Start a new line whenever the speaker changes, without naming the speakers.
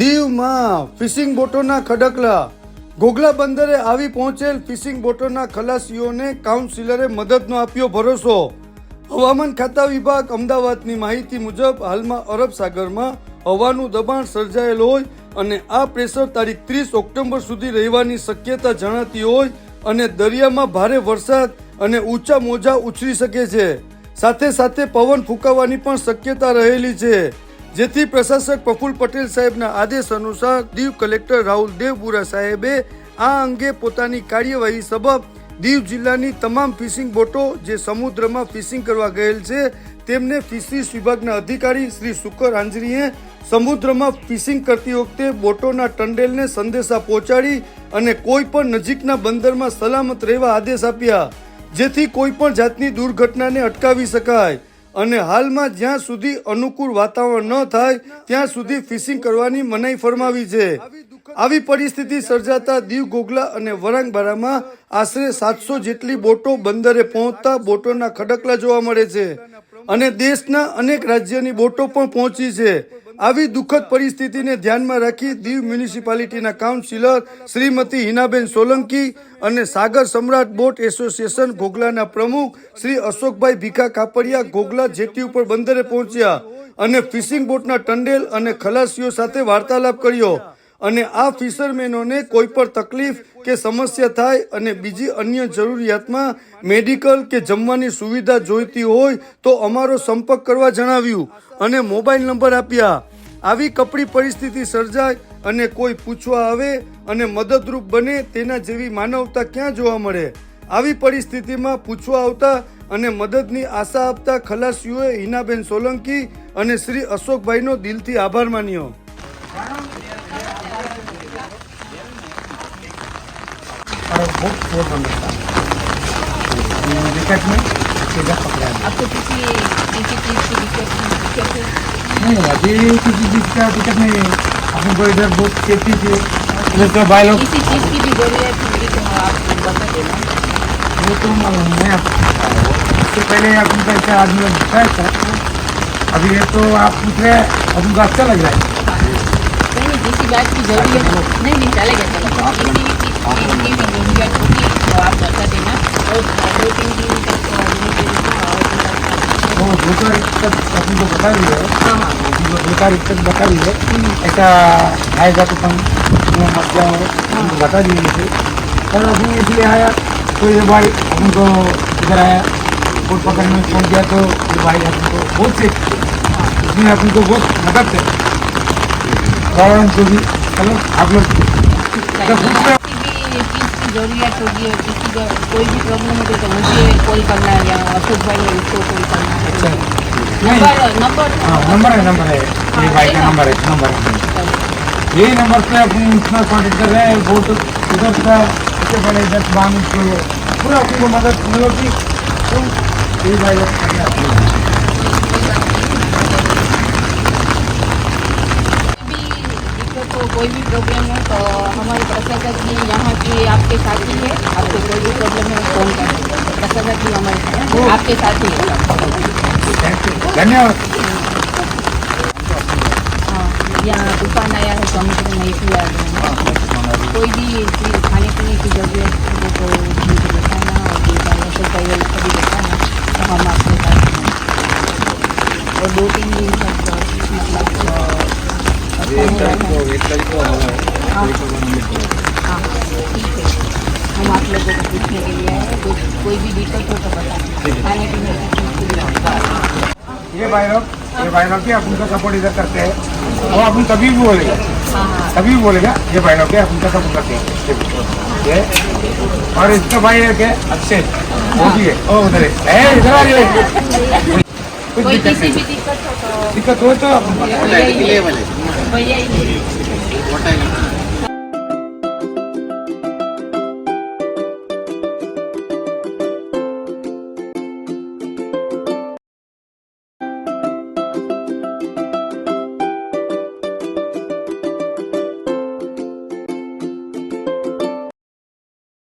દીવમાં ફિશિંગ બોટોના ખડકલા. ઘોઘલા બંદરે આવી પહોંચેલ ફિશિંગ બોટોના ખલાસીઓને કાઉન્સિલરે મદદનો આપ્યો ભરોસો. હવામાન ખાતા વિભાગ અમદાવાદની માહિતી મુજબ હાલમાં અરબ સાગરમાં હવાનું દબાણ સર્જાયેલ હોય અને આ પ્રેશર તારીખ ત્રીસ ઓક્ટોબર સુધી રહેવાની શક્યતા જણાતી હોય અને દરિયામાં ભારે વરસાદ અને ઊંચા મોજા ઉછરી શકે છે. સાથે સાથે પવન ફૂંકાવાની પણ શક્યતા રહેલી છે. જેથી પ્રશાસક પ્રફુલ પટેલ સાહેબના આદેશ અનુસાર દીવ કલેક્ટર રાહુલ દેવપુરા સાહેબે આ અંગે પોતાની કાર્યવાહી સબબ દીવ જિલ્લાની તમામ ફિશિંગ બોટો જે સમુદ્રમાં ફિશિંગ કરવા ગયેલ છે, તેમને ફિશરીઝ વિભાગના અધિકારી શ્રી શુકર આંજરીએ સમુદ્રમાં ફિશિંગ કરતી વખતે બોટોના ટંડેલને સંદેશા પહોંચાડી અને કોઈ પણ નજીકના બંદરમાં સલામત રહેવા આદેશ આપ્યા, જેથી કોઈ પણ જાતની દુર્ઘટનાને અટકાવી શકાય. અને હાલમાં જ્યાં સુધી અનુકૂળ વાતાવરણ ન થાય, ત્યાં સુધી ફિશિંગ કરવાની મનાઈ ફરમાવી છે. આવી પરિસ્થિતિ સર્જાતા દીવ ગોગલા અને વરાંગબારામાં આશરે સાતસો જેટલી બોટો બંદરે પહોંચતા બોટોના ખડકલા જોવા મળે છે. અને દેશના અનેક રાજ્યની બોટો પણ પહોંચી છે. આવી દુઃખદ પરિસ્થિતિને ધ્યાનમાં રાખી દીવ મ્યુનિસિપાલિટીના કાઉન્સિલર શ્રીમતી હિનાબેન સોલંકી અને સાગર સમ્રાટ બોટ એસોસિએશન ઘોઘલાના પ્રમુખ શ્રી અશોકભાઈ ભીખા કાપડિયા ઘોઘલા જેટી ઉપર બંદરે પહોંચ્યા અને ફિશિંગ બોટના ટંડેલ અને ખલાસીઓ સાથે વાર્તાલાપ કર્યો. અને આ ફિશરમેનોને કોઈ પણ તકલીફ કે સમસ્યા થાય અને બીજી અન્ય જરૂરિયાતમાં મેડિકલ કે જમવાની સુવિધા જોઈતી હોય તો અમારો સંપર્ક કરવા જણાવ્યું અને મોબાઈલ નંબર આપ્યા. આવી કપડી પરિસ્થિતિ સર્જાય અને કોઈ પૂછવા આવે અને મદદરૂપ બને તેના જેવી માનવતા ક્યાં જોવા મળે આવી પરિસ્થિતિમાં પૂછવા આવતા અને મદદની આશા આપતા ખલાસીઓએ હિનાબેન સોલંકી અને શ્રી અશોકભાઈનો દિલથી આભાર માન્યો
और वो फोर नंबर था विकेट में सीधा पकड़ा गया।
आपको किसी किसी चीज़ की दिक्कत दिक्कत है
नहीं अभी किसी चीज़ का दिक्कत नहीं है अपन को इधर बहुत सेफ्टी थी तो भाई लोग
किसी चीज़ की भी ज़रूरत होगी तो आप बता देना
वो तो आप इससे पहले अपन को ऐसा आदमी लोग बताया था अभी ये तो आप पूछ रहे हैं अपन को अच्छा लग रहा है
नहीं नहीं किसी बात की ज़रूरत नहीं नहीं चलेगा चलेगा किसी भी चीज़ की भी ज़रूरत होगी तो आप बता देना और दो तीन दिन
वो दो तारीख तक अपन को बता दिए
हाँ हाँ
दो तारीख तक बता दिए ऐसा आएगा तो अपन तुम्हें मत जाओ हमको बता दिए थे पर अभी इसलिए आया तो ये भाई अपन को इधर आया और पकड़ने में फोन किया तो ये भाई अपन को बहुत से इसमें अपन को बहुत मदद है और उनको भी चलो आप लोग
किसी भी चीज़ की जरूरत होगी और किसी को कोई भी प्रॉब्लम होगी तो मुझे कॉल करना है या अशोक भाई है उसको कॉल करना है।
अच्छा।
नंबर नंबर
हाँ नंबर है नंबर है। ये भाई का नंबर है। नंबर है। यही नंबर पे अपन इतना कॉन्टेक्ट कर रहे हैं वो तो उधर का इससे पहले इधर तो पूरा अपनी को मदद मिलेगी तो यही भाई लोग है।
भी कोई भी प्रॉब्लम हो तो हमारे प्रशासक जी यहाँ के आपके साथी है आपको प्रशासक जी हमारे आपके साथी है
धन्यवाद
हाँ यहाँ दुकान आया है समुद्र में इसलिए आ गए हैं। कोई भी चीज़ खाने पीने की जरूरत हो तो मुझे बताना और ये भाई अशोक भाई वाले को भी बताना तो हम आपके साथ हैं। और दो तीन दिन तक मतलब हाँ हाँ ठीक
ये भाई लोग ये भाई लोग के अपन का सपोर्ट इधर करते हैं। वो अपन कभी भी बोलेगा
हाँ हाँ
कभी भी बोलेगा ये भाई लोग के अपन का सपोर्ट करते हैं। और इसका भाई है क्या अक्षय वो भी है। ओ उधर है। इधर आ जाए कुछ
कोई
दिक्कत नहीं।
दिक्कत हो तो
दिक्कत हो तो
भैया भैया ही